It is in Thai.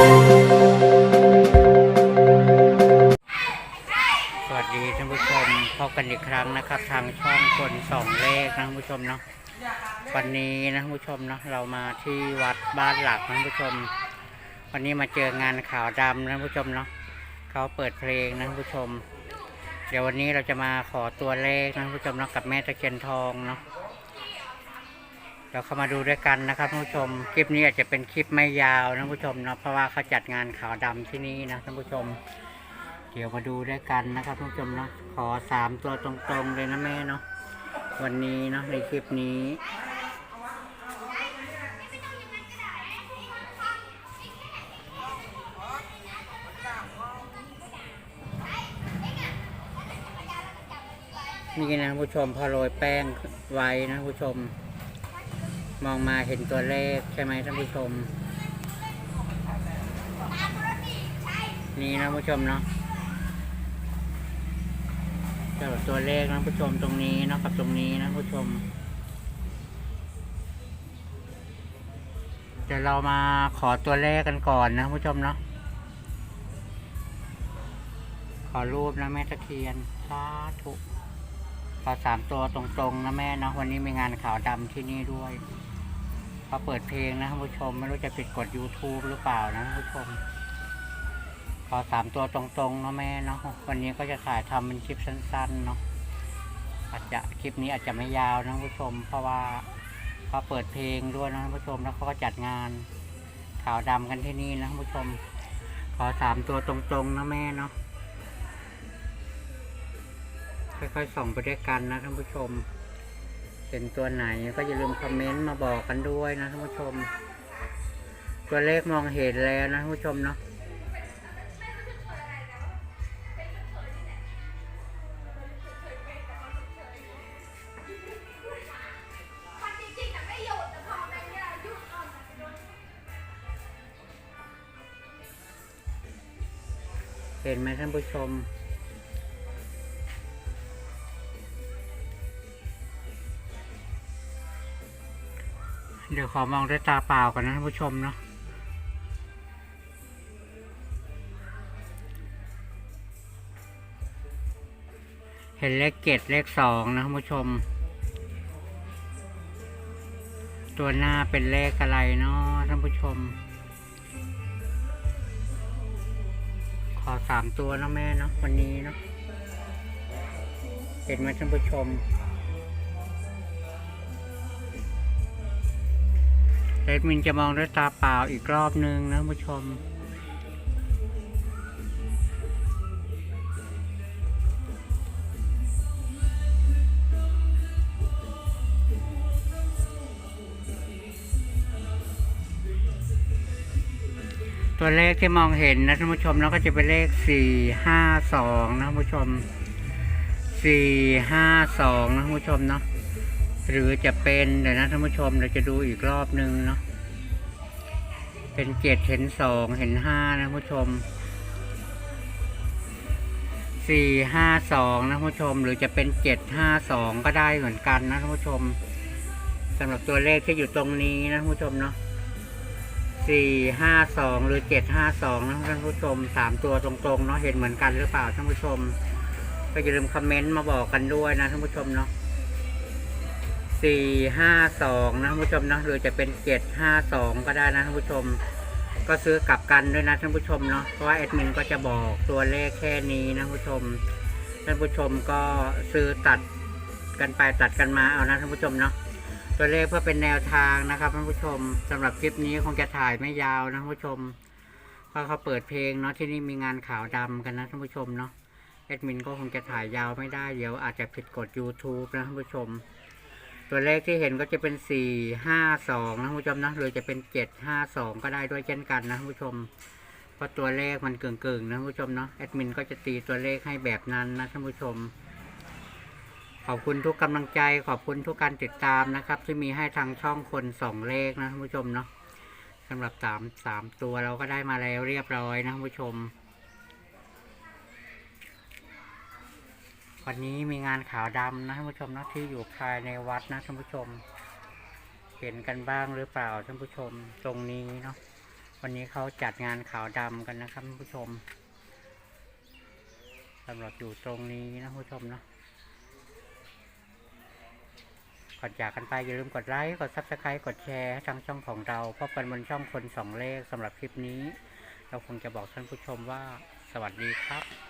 สวัสดีท่านผู้ชมพบกันอีกครั้งนะครับ ทางช่องคนสองเลขนะท่านผู้ชมเนาะวันนี้นะท่านผู้ชมเนาะเรามาที่วัดบ้านหลักนะท่านผู้ชม วันนี้มาเจองานข่าวดำนะท่านผู้ชมเนาะเขาเปิดเพลงนะท่านผู้ชม เดี๋ยววันนี้เราจะมาขอตัวเลขนะท่านผู้ชมเนาะกับแม่ตะเคียนทองเนาะ เดี๋ยวเข้ามาดูด้วยกันนะครับท่านผู้ชม คลิปนี้อาจจะเป็นคลิปไม่ยาวนะท่านผู้ชมเนาะเพราะว่าเขาจัดงานขาวดำที่นี่นะท่านผู้ชม เดี๋ยวมาดูด้วยกันนะครับท่านผู้ชมเนาะขอสามตัวตรงๆเลยนะแม่เนาะวันนี้เนาะในคลิปนี้นี่นะท่านผู้ชมพอโรยแป้งไว้นะท่านผู้ชม มองมาเห็นตัวเลขใช่ไหมท่านผู้ชม นี่นะผู้ชมเนาะเจ้าตัวเลขนะผู้ชมตรงนี้นะกับตรงนี้นะผู้ชมเดี๋ยวเรามาขอตัวเลขกันก่อนนะผู้ชมเนาะขอรูปนะแม่ตะเคียนสาธุขอสามตัวตรงๆนะแม่เนาะวันนี้มีงานขาวดำที่นี่ด้วย เขาเปิดเพลงนะท่านผู้ชม ไม่รู้จะผิดกฎ YouTube หรือเปล่านะท่านผู้ชมขอสามตัวตรงๆเนาะแม่เนาะวันนี้ก็จะถ่ายทำเป็นคลิปสั้นๆเนาะอาจจะคลิปนี้อาจจะไม่ยาวนะท่านผู้ชม เพราะว่าเขาเปิดเพลงด้วยนะท่านผู้ชมแล้วเขาก็จัดงานขาวดำกันที่นี่นะท่านผู้ชม ขอสามตัวตรงๆนะแม่เนาะค่อยๆส่องไปด้วยกันนะท่านผู้ชม เป็นตัวไหนก็อย่าลืมคอมเมนต์มาบอกกันด้วยนะท่านผู้ชม ตัวเลขมองเห็นแล้วนะท่านผู้ชมเนาะเห็นไหมท่านผู้ชม เดี๋ยวขอมองด้วยตาเปล่าก่อนนะท่านผู้ชมเนาะเห็นเลขเกตเลขสองนะท่านผู้ชม ตัวหน้าเป็นเลขอะไรเนาะท่านผู้ชม ขอสามตัวเนาะแม่เนาะวันนี้เนาะเห็นไหมท่านผู้ชม เอ็มินจะมองด้วยตาเปล่าอีกรอบนึงนะผู้ชม ตัวเลขที่มองเห็นนะท่านผู้ชมแล้วก็จะเป็นเลขสี่ห้าสองนะท่านผู้ชมสี่ห้าสองนะท่านผู้ชมเนาะ หรือจะเป็นเดี๋ยวนะท่านผู้ชมเราจะดูอีกรอบนึงเนาะเป็นเจ็ดเห็นสองเห็นห้านะท่านผู้ชมสี่ห้าสองนะท่านผู้ชม หรือจะเป็นเจ็ดห้าสองก็ได้เหมือนกันนะท่านผู้ชมสำหรับตัวเลขที่อยู่ตรงนี้นะท่านผู้ชมเนาะสี่ห้าสองหรือเจ็ดห้าสองนะท่านผู้ชมสามตัวตรงๆเนาะเห็นเหมือนกันหรือเปล่าท่านผู้ชม ก็อย่าลืมคอมเมนต์มาบอกกันด้วยนะท่านผู้ชมเนาะ สี่ห้าสองนะท่านผู้ชมเนาะหรือจะเป็นเจ็ดห้าสองก็ได้นะท่านผู้ชม ก็ซื้อกลับกันด้วยนะท่านผู้ชมเนาะเพราะว่าแอดมินก็จะบอกตัวเลขแค่นี้นะท่านผู้ชมท่านผู้ชมก็ซื้อตัดกันไปตัดกันมาเอานะท่านผู้ชมเนาะตัวเลขเพื่อเป็นแนวทางนะครับท่านผู้ชมสำหรับคลิปนี้คงจะถ่ายไม่ยาวนะท่านผู้ชมเพราะเขาเปิดเพลงเนาะที่นี่มีงานขาวดำกันนะท่านผู้ชมเนาะแอดมินก็คงจะถ่ายยาวไม่ได้เดี๋ยวอาจจะผิดกฎ YouTube นะท่านผู้ชม ตัวเลขที่เห็นก็จะเป็นสี่ห้าสองนะท่านผู้ชมนะหรือจะเป็นเจ็ดห้าสองก็ได้ด้วยเช่นกันนะท่านผู้ชมเพราะตัวเลขมันเกิงๆนะท่านผู้ชมเนาะแอดมินก็จะตีตัวเลขให้แบบนั้นนะท่านผู้ชม ขอบคุณทุกกำลังใจ ขอบคุณทุกการติดตามนะครับ ที่มีให้ทางช่องคนสองเลขนะท่านผู้ชมเนาะสำหรับสามสามตัวเราก็ได้มาแล้วเรียบร้อยนะท่านผู้ชม วันนี้มีงานขาวดำนะท่านผู้ชมนะที่อยู่ภายในวัดนะท่านผู้ชม เห็นกันบ้างหรือเปล่าท่านผู้ชมตรงนี้เนาะวันนี้เขาจัดงานขาวดำกันนะครับท่านผู้ชมสำหรับอยู่ตรงนี้นะผู้ชมเนาะก่อนจากกันไปอย่าลืมกดไลค์กดซับสไครต์กดแชร์ให้ทางช่องของเราเพราะเป็นบนช่องคนสองเลขสำหรับคลิปนี้ เราคงจะบอกท่านผู้ชมว่าสวัสดีครับ